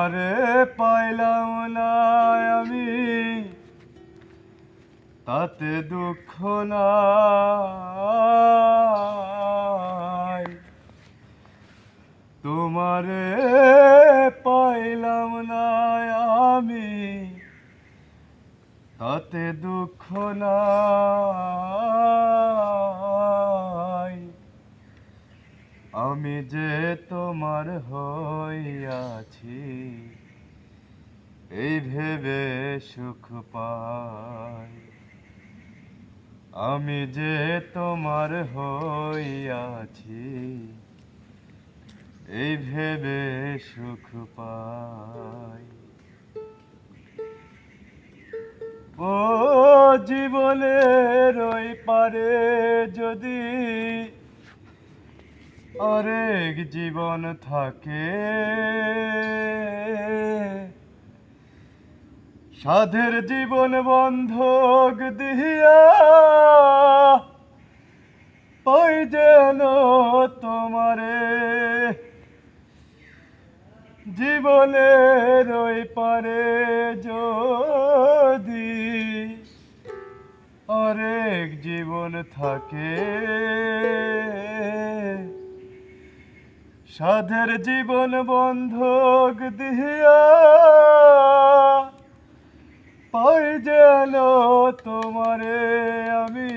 তোমারে পাইলাম না আমি। তাতে দুঃখ নাই। তোমারে পাইলাম না আমি। তাতে দুঃখ নাই। আমি যে তোমার হইয়াছি, এই ভেবে সুখ পাই। আমি যে তোমার হইয়াছি, এই ভেবে সুখ পাই। ও জীবনের ওই পারে যদি আরেক জীবন থাকে। সাধের জীবন বন্ধক দিয়া ওই যেন তোমারে। জীবনের ওই পারে যদি আরেক জীবন থাকে। সাধের জীবন বন্ধক দিয়া। পাই যেন তোমারে আমি